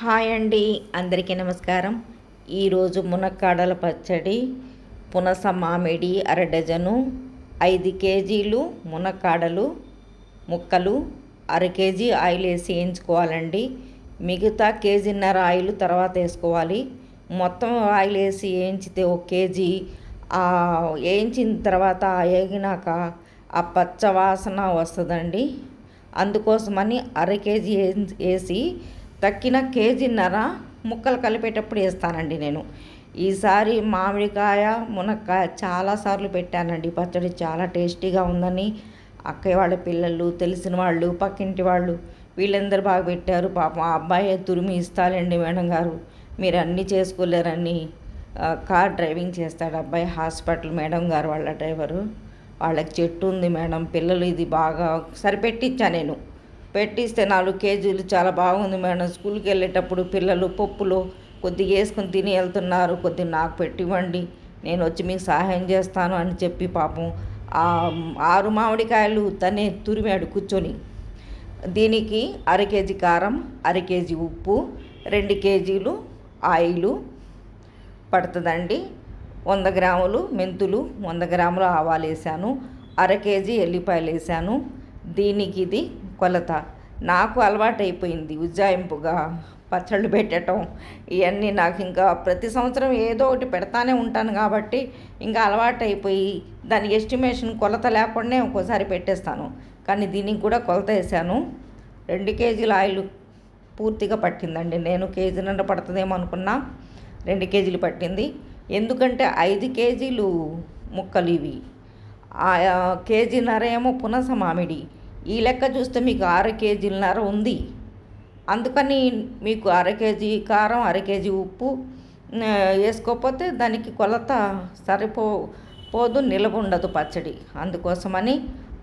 Hi అండి అందరికీ నమస్కారం. ఈరోజు మునక్కాడల పచ్చడి పునస మామిడి అర డజను ఐదు కేజీలు మునక్కాడలు ముక్కలు అర కేజీ ఆయిల్ వేసి వేయించుకోవాలండి. మిగతా కేజీన్నర ఆయిల్ తర్వాత వేసుకోవాలి. మొత్తం ఆయిల్ వేసి వేయించితే ఒక కేజీ వేయించిన తర్వాత వేగినాక ఆ పచ్చ వాసన వస్తుందండి. అందుకోసమని అర కేజీ వేసి తక్కిన కేజీన్నర ముక్కలు కలిపేటప్పుడు వేస్తానండి నేను. ఈసారి మామిడికాయ మునక్కాయ చాలాసార్లు పెట్టానండి. పచ్చడి చాలా టేస్టీగా ఉందని అక్కయ్య వాళ్ళ పిల్లలు తెలిసిన వాళ్ళు పక్కింటి వాళ్ళు వీళ్ళందరూ బాగా పెట్టారు. పాపం ఆ అబ్బాయి తురిమి ఇస్తాలండి మేడం గారు. మీరు అన్నీ చేసుకోలేరని కార్ డ్రైవింగ్ చేస్తాడు అబ్బాయి హాస్పిటల్ మేడం గారు వాళ్ళ డ్రైవరు. వాళ్ళకి చెట్టు ఉంది మేడం పిల్లలు ఇది బాగా సరిపెట్టించా నేను. పెట్టిస్తే నాలుగు కేజీలు చాలా బాగుంది మేడం. స్కూల్కి వెళ్ళేటప్పుడు పిల్లలు పప్పులు కొద్దిగా వేసుకుని తిని వెళ్తున్నారు. కొద్దిగా నాకు పెట్టివ్వండి. నేను వచ్చి మీకు సహాయం చేస్తాను అని చెప్పి పాపం ఆరు మామిడికాయలు తనే తురిమాడు కూర్చొని. దీనికి అర కేజీ కారం అర కేజీ ఉప్పు రెండు కేజీలు ఆయిలు పడుతుందండి. వంద గ్రాములు మెంతులు వంద గ్రాములు ఆవాలు వేసాను. అర కేజీ ఎల్లిపాయలు వేసాను. దీనికి ఇది కొలత. నాకు అలవాటైపోయింది ఉజ్జాయింపుగా పచ్చళ్ళు పెట్టడం ఇవన్నీ నాకు ఇంకా ప్రతి సంవత్సరం ఏదో ఒకటి పెడతానే ఉంటాను కాబట్టి ఇంకా అలవాటైపోయి దాని ఎస్టిమేషన్ కొలత లేకుండానే ఒక్కోసారి పెట్టేస్తాను. కానీ దీనికి కూడా కొలత వేసాను. రెండు కేజీల ఆయిల్ పూర్తిగా పట్టిందండి. నేను కేజీన్నర పడుతుందేమో అనుకున్నా రెండు కేజీలు పట్టింది. ఎందుకంటే ఐదు కేజీలు ముక్కలు ఇవి. కేజీన్నర ఏమో పునస మామిడి ఈ లెక్క చూస్తే మీకు అర కేజీలన్నర ఉంది. అందుకని మీకు అర కేజీ కారం అర కేజీ ఉప్పు వేసుకోకపోతే దానికి కొలత సరిపో పోదు నిలవ ఉండదు పచ్చడి. అందుకోసమని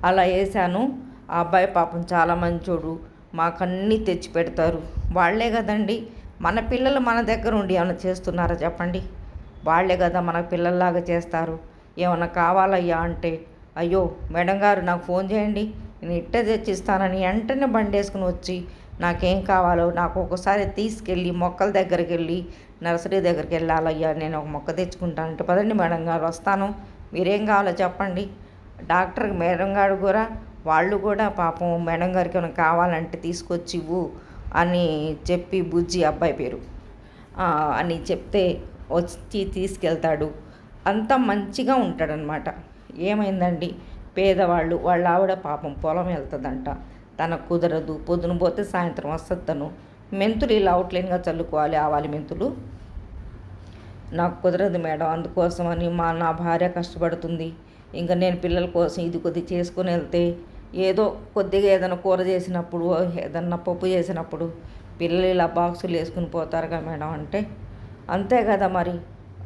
అలా వేసాను. ఆ అబ్బాయి పాపం చాలా మంచోడు. మాకన్నీ తెచ్చి పెడతారు. వాళ్ళే కదండి. మన పిల్లలు మన దగ్గర ఉండి ఏమైనా చేస్తున్నారా చెప్పండి? వాళ్ళే కదా మన పిల్లల్లాగా చేస్తారు. ఏమైనా కావాలయ్యా అంటే అయ్యో మేడం గారు నాకు ఫోన్ చేయండి. నేను ఇట్టే తెచ్చిస్తానని వెంటనే బండేసుకుని వచ్చి నాకేం కావాలో నాకు ఒకసారి తీసుకెళ్ళి మొక్కల దగ్గరికి వెళ్ళి నర్సరీ దగ్గరికి వెళ్ళాలయ్యా నేను ఒక మొక్క తెచ్చుకుంటానంటే పదండి మేడం గారు వస్తాను. మీరేం కావాలో చెప్పండి. డాక్టర్ మేడం గారు కూడా వాళ్ళు కూడా పాపం మేడం గారికి ఏమైనా కావాలంటే తీసుకొచ్చి ఇవ్వు అని చెప్పి బుజ్జి అబ్బాయి పేరు అని చెప్తే వచ్చి తీసుకెళ్తాడు. అంత మంచిగా ఉంటాడనమాట ఏమైందండి? పేదవాళ్ళు వాళ్ళ ఆవిడ పాపం పొలం వెళ్తుందంట. తనకు కుదరదు. పొద్దున పోతే సాయంత్రం వస్తుంది తను మెంతులు ఇలా అవుట్లైన్గా చల్లుకోవాలి. ఆవాలి మెంతులు. నాకు కుదరదు మేడం. అందుకోసమని మా నా భార్య కష్టపడుతుంది. ఇంకా నేను పిల్లల కోసం ఇది కొద్ది చేసుకుని వెళ్తే ఏదో కొద్దిగా ఏదైనా కూర చేసినప్పుడు ఏదన్నా పప్పు చేసినప్పుడు పిల్లలు ఇలా బాక్సులు వేసుకుని పోతారుగా మేడం అంటే. అంతే కదా మరి.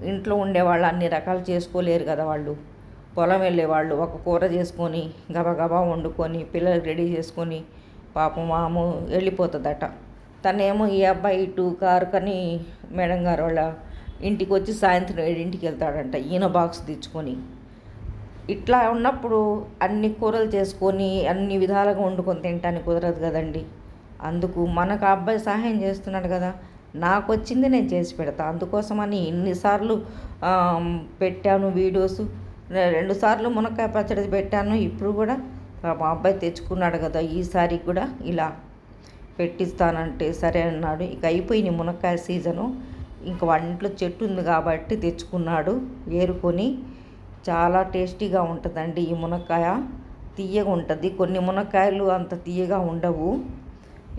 ఇంట్లో ఉండేవాళ్ళు అన్ని రకాలు చేసుకోలేరు కదా వాళ్ళు. పొలం వెళ్ళేవాళ్ళు ఒక కూర చేసుకొని గబగబా వండుకొని పిల్లలకి రెడీ చేసుకొని పాపం మాము వెళ్ళిపోతుందట. తనేమో ఈ అబ్బాయి ఇటు కారు కని మేడం గారు వాళ్ళ ఇంటికి వచ్చి సాయంత్రం ఏడింటికి వెళ్తాడంట ఈయన బాక్స్ తెచ్చుకొని. ఇట్లా ఉన్నప్పుడు అన్ని కూరలు చేసుకొని అన్ని విధాలుగా వండుకొని తింటానికి కుదరదు కదండి. అందుకు మనకు అబ్బాయి సహాయం చేస్తున్నాడు కదా నాకు వచ్చింది నేను చేసి పెడతా. అందుకోసమని ఇన్నిసార్లు పెట్టాను వీడియోస్. రెండుసార్లు మునక్కాయ పచ్చడి పెట్టాను. ఇప్పుడు కూడా మా అబ్బాయి తెచ్చుకున్నాడు కదా ఈసారి కూడా ఇలా పెట్టిస్తానంటే సరే అన్నాడు. ఇక అయిపోయింది మునక్కాయ సీజను. ఇంక వంటలో చెట్టు ఉంది కాబట్టి తెచ్చుకున్నాడు. ఏరుకొని చాలా టేస్టీగా ఉంటుందండి ఈ మునక్కాయ. తీయగా ఉంటుంది. కొన్ని మునక్కాయలు అంత తీయగా ఉండవు.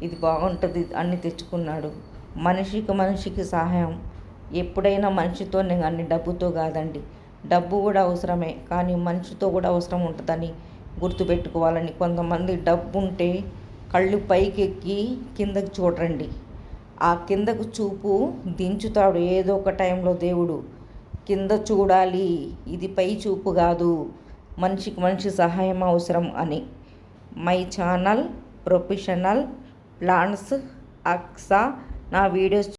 ఇది బాగుంటుంది. అన్ని తెచ్చుకున్నాడు. మనిషికి మనిషికి సహాయం. ఎప్పుడైనా మనిషితో అన్ని డబ్బుతో కాదండి. డబ్బు కూడా అవసరమే కానీ మనిషితో కూడా అవసరం ఉంటుందని గుర్తుపెట్టుకోవాలని కొంతమంది డబ్బు ఉంటే కళ్ళు పైకెక్కి కిందకి చూడరండి ఆ కిందకు చూపు దించుతాడు ఏదో ఒక టైంలో దేవుడు. కింద చూడాలి ఇది పై చూపు కాదు మనిషికి మనిషి సహాయం అవసరం అని. మై ఛానల్ ప్రొఫెషనల్ ప్లాన్స్ అక్సా నా వీడియోస్